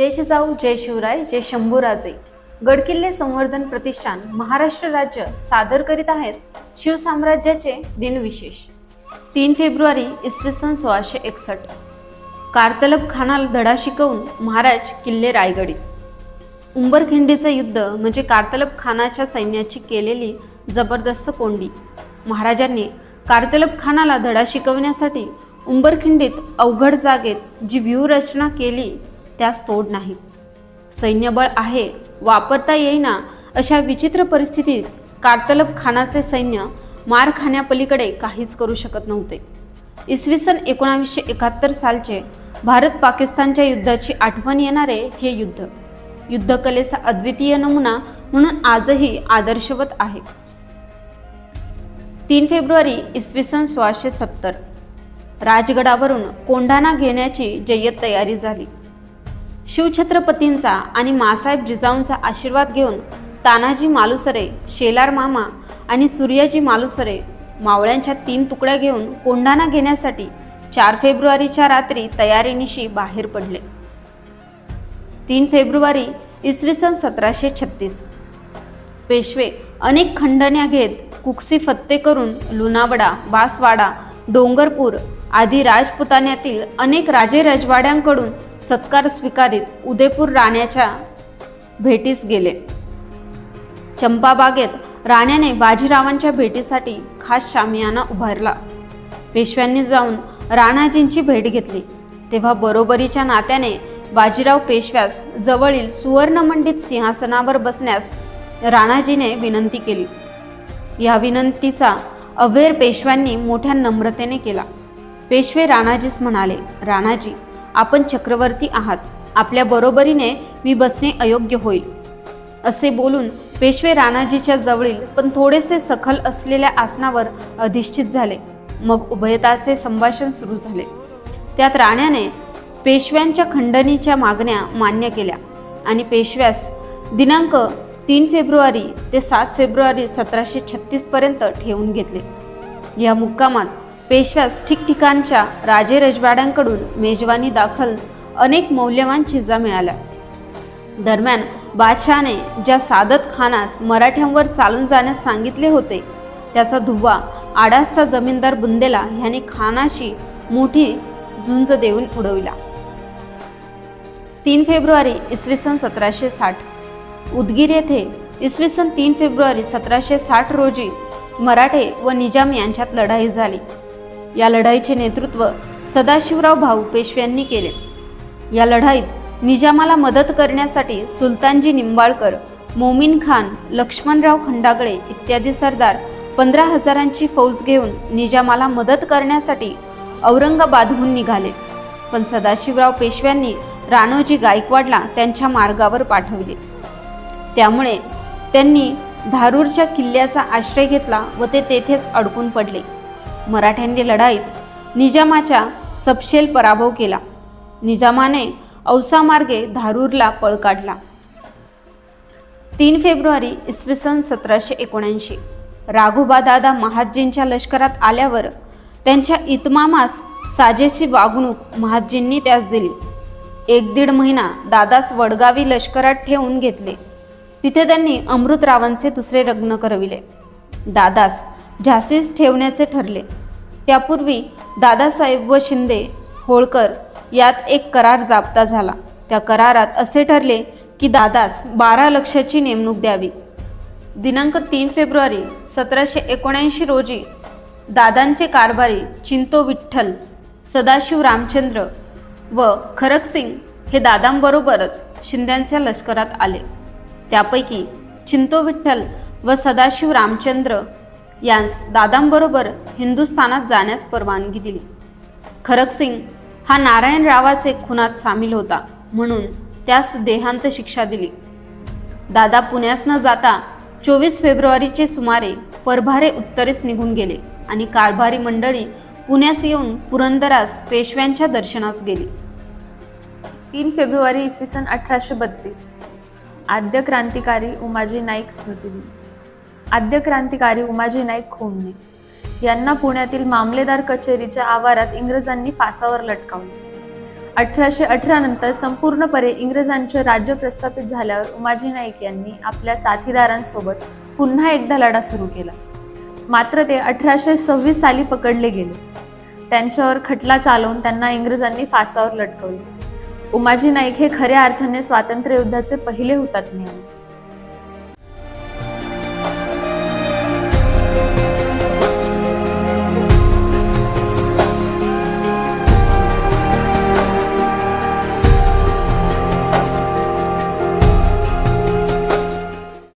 जय जिजाऊ जय शिवराय जय शंभूराजे. गडकिल्ले संवर्धन प्रतिष्ठान महाराष्ट्र राज्य सादर करीत आहेत शिवसाम्राज्याचे दिनविशेष. तीन फेब्रुवारी इसवी सन सोळाशे एकसष्ट. कारतलब खानाला धडा शिकवून महाराज किल्ले रायगडी. उंबरखिंडीचं युद्ध म्हणजे कारतलब खानाच्या सैन्याची केलेली जबरदस्त कोंडी. महाराजांनी कारतलब खानाला धडा शिकवण्यासाठी उंबरखिंडीत अवघड जागेत जी व्यूहरचना केली त्यास तोड नाही. सैन्यबळ आहे वापरता येईना अशा विचित्र परिस्थितीत कार्तलब खानाचे सैन्य मार खाण्यापलीकडे काहीच करू शकत नव्हते. इसवी सन एकोणावीसशे एकाहत्तर सालचे भारत पाकिस्तानच्या युद्धाची आठवण येणारे हे युद्ध. युद्धकलेचा अद्वितीय नमुना म्हणून आजही आदर्शवत आहे. तीन फेब्रुवारी इसवी सन सोळाशे सत्तर. राजगडावरून कोंढाणा घेण्याची जय्यत तयारी झाली. शिवछत्रपतींचा आणि मासाहेब जिजाऊंचा आशीर्वाद घेऊन तानाजी मालुसरे शेलार मामा आणि सूर्याजी मालुसरे मावळ्यांच्या तीन तुकड्या घेऊन कोंढाणा घेण्यासाठी चार फेब्रुवारीच्या रात्री तयारीनिशी बाहेर पडले. तीन फेब्रुवारी इसवी सन सतराशे छत्तीस. पेशवे अनेक खंडण्या घेत कुक्सी फत्ते करून लुणावडा बासवाडा डोंगरपूर आदी राजपुतान्यातील अनेक राजे रजवाड्यांकडून सत्कार स्वीकारित उदयपूर राण्याच्या भेटीस गेले. चंपाबागेत राण्याने बाजीरावांच्या भेटीसाठी खास शामियाना उभारला. पेशव्यांनी जाऊन राणाजींची भेट घेतली. तेव्हा बरोबरीच्या नात्याने बाजीराव पेशव्यास जवळील सुवर्णमंडित सिंहासनावर बसण्यास राणाजीने विनंती केली. या विनंतीचा अवेर पेशव्यांनी मोठ्या नम्रतेने केला. पेशवे राणाजीस म्हणाले राणाजी आपण चक्रवर्ती आहात. आपल्या बरोबरीने मी बसणे अयोग्य होईल. असे बोलून पेशवे राणाजीच्या जवळील पण थोडेसे सखल असलेल्या आसनावर अधिष्ठित झाले. मग उभयताचे संभाषण सुरू झाले. त्यात राण्याने पेशव्यांच्या खंडणीच्या मागण्या मान्य केल्या आणि पेशव्यास दिनांक तीन फेब्रुवारी ते सात फेब्रुवारी सतराशे छत्तीसपर्यंत ठेवून घेतले. या मुक्कामात पेशव्यास ठिकठिकाणच्या राजे रजवाड्यांकडून मेजवानी दाखल अनेक मौल्यवान चिजा मिळाल्या. दरम्यान बादशहाने ज्या सादत खानास मराठ्यांवर चालून जाण्यास सांगितले होते त्याचा धुव्वा आडासचा जमीनदार बुंदेला ह्याने खानाशी मोठी झुंज देऊन उडविला. तीन फेब्रुवारी इसवी सन सतराशे साठ. उदगीर येथे इसवी सन तीन फेब्रुवारी सतराशे साठ रोजी मराठे व निजाम यांच्यात लढाई झाली. या लढाईचे नेतृत्व सदाशिवराव भाऊ पेशव्यांनी केले. या लढाईत निजामाला मदत करण्यासाठी सुलतानजी निंबाळकर मोमीन खान लक्ष्मणराव खंडागळे इत्यादी सरदार पंधरा हजारांची फौज घेऊन निजामाला मदत करण्यासाठी औरंगाबादहून निघाले. पण सदाशिवराव पेशव्यांनी राणोजी गायकवाडला त्यांच्या मार्गावर पाठवले. त्यामुळे त्यांनी धारूरच्या किल्ल्याचा आश्रय घेतला व ते तेथेच अडकून पडले. मराठ्यांनी लढाईत निजामाच्या सपशेल पराभव केला. निजामाने औसामार्गे धारूरला पळ काढला. तीन फेब्रुवारी इसवी सन सतराशे एकोणऐंशी. राघोबादादा महादजींच्या लष्करात आल्यावर त्यांच्या इतमामास साजेशी वागणूक महादजींनी त्यास दिली. एक दीड महिना दादास वडगावी लष्करात ठेवून घेतले. तिथे त्यांनी अमृतरावांचे दुसरे लग्न करविले. दादास झाशीस ठेवण्याचे ठरले. त्यापूर्वी दादासाहेब व शिंदे होळकर यात एक करार जाप्ता झाला. त्या करारात असे ठरले की दादास बारा लक्षाची नेमणूक द्यावी. दिनांक तीन फेब्रुवारी सतराशे एकोणऐंशी रोजी दादांचे कारभारी चिंतो विठ्ठल सदाशिव रामचंद्र व खरकसिंग हे दादांबरोबरच शिंद्यांच्या लष्करात आले. त्यापैकी चिंतो विठ्ठल व सदाशिव रामचंद्र यांस दादांबरोबर हिंदुस्थानात जाण्यास परवानगी दिली. खरकसिंग हा नारायणरावाचे खुनात सामील होता म्हणून त्यास देहांत शिक्षा दिली. दादा पुण्यास न जाता चोवीस फेब्रुवारीचे सुमारे परभारे उत्तरेस निघून गेले आणि कारभारी मंडळी पुण्यास येऊन पुरंदरास पेशव्यांच्या दर्शनास गेली. तीन फेब्रुवारी इसवी सन अठराशे बत्तीस. आद्य क्रांतिकारी उमाजी नाईक स्मृतिदिन. आद्य क्रांतिकारी उमाजी नाईक खोमणे. यांना पुण्यातील मामलेदार कचेरीच्या आवारात इंग्रजांनी फासावर लटकावले. अठराशे अठरा नंतर संपूर्णपणे इंग्रजांचे राज्य प्रस्थापित झाल्यावर उमाजी नाईक यांनी आपल्या साथीदारांसोबत पुन्हा एकदा लढा सुरू केला. मात्र ते अठराशे सव्वीस साली पकडले गेले. त्यांच्यावर खटला चालवून त्यांना इंग्रजांनी फासावर लटकवले. उमाजी नाईक हे खऱ्या अर्थाने स्वातंत्र्य युद्धाचे पहिले हुतात्मे होते.